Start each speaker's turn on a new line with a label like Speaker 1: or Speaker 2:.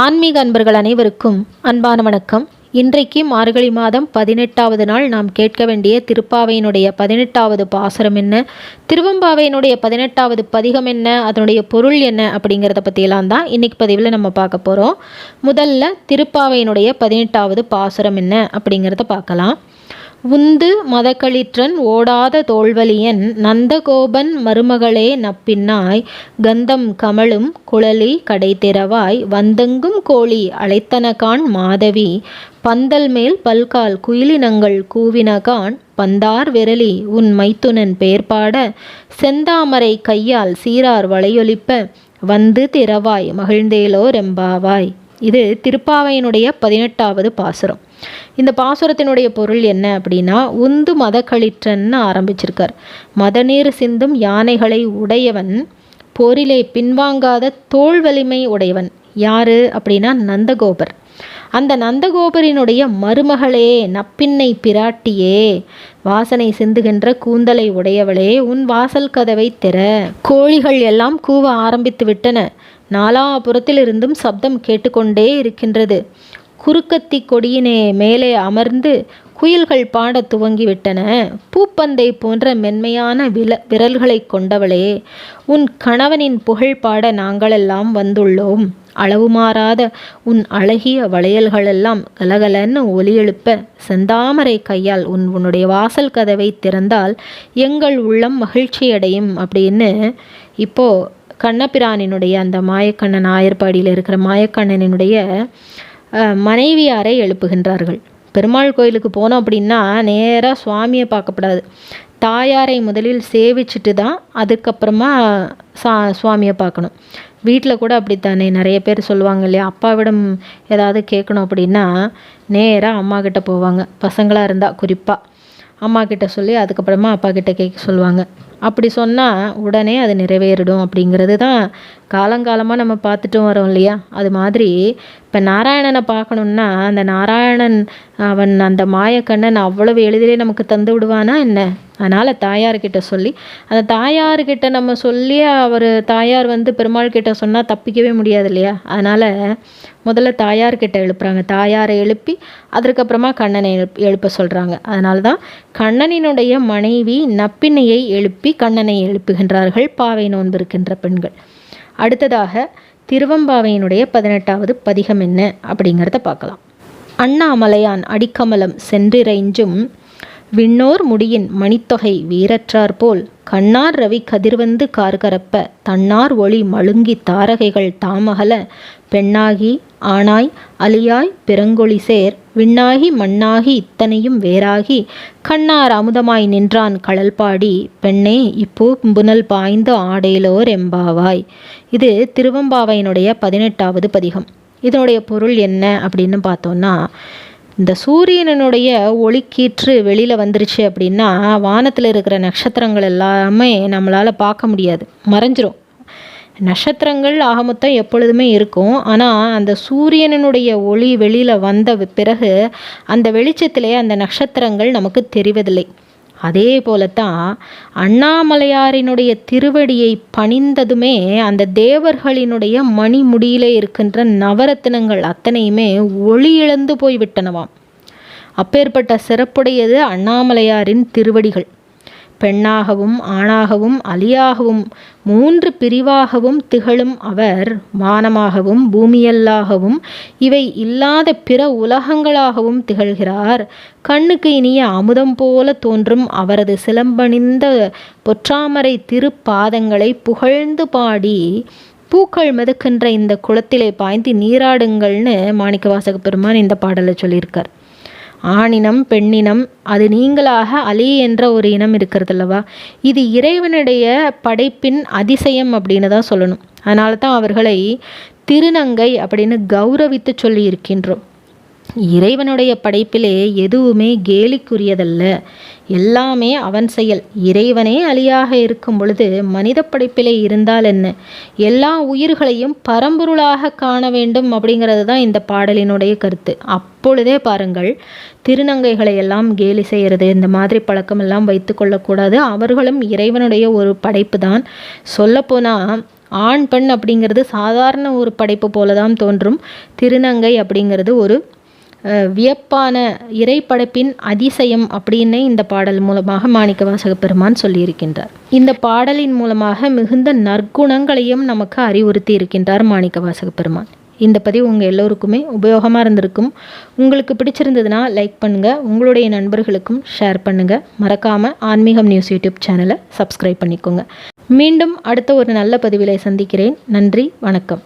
Speaker 1: ஆன்மீக அன்பர்கள் அனைவருக்கும் அன்பான வணக்கம். இன்றைக்கு மார்கழி மாதம் பதினெட்டாவது நாள் நாம் கேட்க வேண்டிய திருப்பாவையினுடைய பதினெட்டாவது பாசுரம் என்ன திருவம்பாவையினுடைய பதினெட்டாவது பதிகம் என்ன அதனுடைய பொருள் என்ன அப்படிங்கிறத பற்றியெல்லாம் தான் இன்றைக்கி பதிவில் நம்ம பார்க்க போகிறோம் முதல்ல திருப்பாவையினுடைய பதினெட்டாவது பாசுரம் என்ன அப்படிங்கிறத பார்க்கலாம். உந்து மதக்களிற்றன் ஓடாத தோல்வலியன் நந்தகோபன் மருமகளே நப்பின்னாய் கந்தம் கமழும் குழலி கடைத்திறவாய் வந்தெங்கும் கோழி அழைத்தனகான் மாதவி பந்தல் மேல் பல்கால் குயிலினங்கள் கூவினகான் பந்தார் விரலி உன் மைத்துனன் பேர்பாட செந்தாமரை கையால் சீரார் வளையொலிப்ப வந்து திறவாய் மகிழ்ந்தேலோ ரெம்பாவாய். இது திருப்பாவையினுடைய பதினெட்டாவது பாசுரம். இந்த பாசுரத்தினுடைய பொருள் என்ன அப்படின்னா உந்து மதக்களிற்றன்னு ஆரம்பிச்சிருக்கார். மதநீர் சிந்தும் யானைகளை உடையவன் போரிலே பின்வாங்காத தோல் வலிமை உடையவன். யாரு அப்படின்னா நந்தகோபர். அந்த நந்தகோபரினுடைய மருமகளே நப்பின்னை பிராட்டியே வாசனை சிந்துகின்ற கூந்தலை உடையவளே உன் வாசல் கதவை திற. கோழிகள் எல்லாம் கூவ ஆரம்பித்து விட்டன நாலாபுறத்திலிருந்தும் சப்தம் கேட்டுக்கொண்டே இருக்கின்றது. குறுக்கத்தி கொடியினே மேலே அமர்ந்து குயில்கள் பாடத் துவங்கிவிட்டன. பூப்பந்தை போன்ற மென்மையான வில விரல்களை கொண்டவளே உன் கணவனின் புகழ் பாட நாங்களெல்லாம் வந்துள்ளோம். அளவு மாறாத உன் அழகிய வளையல்களெல்லாம் கலகலன்னு ஒலி எழுப்ப செந்தாமரை கையால் உன் உன்னுடைய வாசல் கதவை திறந்தால் எங்கள் உள்ளம் மகிழ்ச்சியடையும் அப்படின்னு இப்போ கண்ணபிரானினுடைய அந்த மாயக்கண்ணன் ஆயர்பாடியில் இருக்கிற மாயக்கண்ணனினுடைய மனைவியாரை எழுப்புகின்றார்கள். பெருமாள் கோயிலுக்கு போனோம் அப்படின்னா நேராக சுவாமியை பார்க்கப்படாது. தாயாரை முதலில் சேவிச்சுட்டு தான் அதுக்கப்புறமா சா சுவாமியை பார்க்கணும். வீட்டில் கூட அப்படித்தானே நிறைய பேர் சொல்லுவாங்க இல்லையா அப்பாவிடம் ஏதாவது கேட்கணும் அப்படின்னா நேராக அம்மா கிட்ட போவாங்க. பசங்களாக இருந்தால் குறிப்பாக அம்மா கிட்ட சொல்லி அதுக்கப்புறமா அப்பா கிட்ட கேட்க சொல்லுவாங்க. அப்படி சொன்னால் உடனே அது நிறைவேறிடும் அப்படிங்கிறது தான் காலங்காலமாக நம்ம பார்த்துட்டும் வரோம் இல்லையா? அது மாதிரி இப்போ நாராயணனை பார்க்கணுன்னா அந்த நாராயணன் அவன் அந்த மாயக்கண்ணன் அவ்வளவு எளிதிலே நமக்கு தந்து விடுவானா என்ன? அதனால் தாயார்கிட்ட சொல்லி அந்த தாயார்கிட்ட நம்ம சொல்லி அவர் தாயார் வந்து பெருமாள் கிட்ட சொன்னால் தப்பிக்கவே முடியாது இல்லையா? அதனால் முதல்ல தாயார்கிட்ட எழுப்புறாங்க. தாயாரை எழுப்பி அதற்கப்புறமா கண்ணனை எழுப் எழுப்ப சொல்கிறாங்க அதனால தான் கண்ணனினுடைய மனைவி நப்பினையை எழுப்பி கண்ணனை எழுப்புகின்றார்கள். பாவை நோன்பிருக்கின்ற பெண்கள். அடுத்ததாக திருவம்பாவையினுடைய பதினெட்டாவது பதிகம் என்ன? அப்படிங்கிறத பார்க்கலாம். அண்ணாமலையான் அடிக்கமலம் சென்றிரைஞ்சும் விண்ணோர் முடியின் மணித்தொகை வீரற்றார் போல் கண்ணார் ரவி கதிர்வந்து கார்கரப்ப தன்னார் ஒளி மழுங்கி தாரகைகள் தாமகல பெண்ணாகி ஆனாய் அலியாய் பிறங்கொழி சேர் விண்ணாகி மண்ணாகி இத்தனையும் வேறாகி கண்ணார் அமுதமாய் நின்றான் கடல்பாடி பெண்ணே இப்போ புனல் பாய்ந்து ஆடேலோர் எம்பாவாய். இது திருவம்பாவையினுடைய பதினெட்டாவது பதிகம். இதனுடைய பொருள் என்ன அப்படின்னு பார்த்தோன்னா இந்த சூரியனனுடைய ஒளிக்கீற்று வெளியில் வந்துருச்சு அப்படின்னா வானத்தில் இருக்கிற நட்சத்திரங்கள் எல்லாமே நம்மளால் பார்க்க முடியாது. மறைஞ்சிரும். நட்சத்திரங்கள் ஆக மொத்தம் எப்பொழுதுமே இருக்கும். ஆனால் அந்த சூரியனனுடைய ஒளி வெளியில் வந்த பிறகு அந்த வெளிச்சத்திலே அந்த நட்சத்திரங்கள் நமக்கு தெரிவதில்லை. அதே போலத்தான் அண்ணாமலையாரினுடைய திருவடியை பணிந்ததுமே அந்த தேவர்களினுடைய மணிமுடியிலே இருக்கின்ற நவரத்தினங்கள் அத்தனையுமே ஒளி இழந்து போய்விட்டனவாம். அப்பேற்பட்ட சிறப்புடையது அண்ணாமலையாரின் திருவடிகள். பெண்ணாகவும் ஆணாகவும் அலியாகவும் மூன்று பிரிவாகவும் திகழும் அவர் வானமாகவும் பூமியல்லாகவும் இவை இல்லாத பிற உலகங்களாகவும் திகழ்கிறார். கண்ணுக்கு இனிய அமுதம் போல தோன்றும் அவரது சிலம்பணிந்த பொற்றாமரை திருப்பாதங்களை புகழ்ந்து பாடி பூக்கள் மிதக்கின்ற இந்த குளத்திலே பாய்ந்து நீராடுங்கள்னு மாணிக்கவாசக பெருமான் இந்த பாடலை சொல்லியிருக்கார். ஆணினம் பெண்ணினம் அது நீங்களாக அலி என்ற ஒரு இனம் இருக்கிறது அல்லவா இது இறைவனுடைய படைப்பின் அதிசயம் அப்படின்னு தான் சொல்லணும். அதனால தான் அவர்களை திருநங்கை அப்படின்னு கௌரவித்து சொல்லி இருக்கின்றோம் இறைவனுடைய படைப்பிலே எதுவுமே கேலிக்குரியதல்ல. எல்லாமே அவன் செயல். இறைவனே அழியாக இருக்கும் பொழுது மனித படைப்பிலே இருந்தால் என்ன? எல்லா உயிர்களையும் பரம்பொருளாக காண வேண்டும் அப்படிங்கிறது தான் இந்த பாடலினுடைய கருத்து. அப்பொழுதே பாருங்கள் திருநங்கைகளை எல்லாம் கேலி செய்கிறது இந்த மாதிரி பழக்கம் எல்லாம் வைத்து கொள்ளக்கூடாது. அவர்களும் இறைவனுடைய ஒரு படைப்பு தான். சொல்லப்போனால் ஆண் பெண் அப்படிங்கிறது சாதாரண ஒரு படைப்பு போல தான் தோன்றும். திருநங்கை அப்படிங்கிறது ஒரு வியப்பான இறைப்படைப்பின் அதிசயம் அப்படின்னு இந்த பாடல் மூலமாக மாணிக்க பெருமான் சொல்லியிருக்கின்றார். இந்த பாடலின் மூலமாக மிகுந்த நற்குணங்களையும் நமக்கு அறிவுறுத்தி இருக்கின்றார் மாணிக்க பெருமான். இந்த பதிவு உங்கள் எல்லோருக்குமே உபயோகமாக இருந்திருக்கும். உங்களுக்கு பிடிச்சிருந்ததுன்னா லைக் பண்ணுங்கள் உங்களுடைய நண்பர்களுக்கும் ஷேர் பண்ணுங்கள் மறக்காமல் ஆன்மீகம் நியூஸ் யூடியூப் சேனலை சப்ஸ்கிரைப் பண்ணிக்கோங்க. மீண்டும் அடுத்த ஒரு நல்ல பதிவிலை சந்திக்கிறேன். நன்றி வணக்கம்.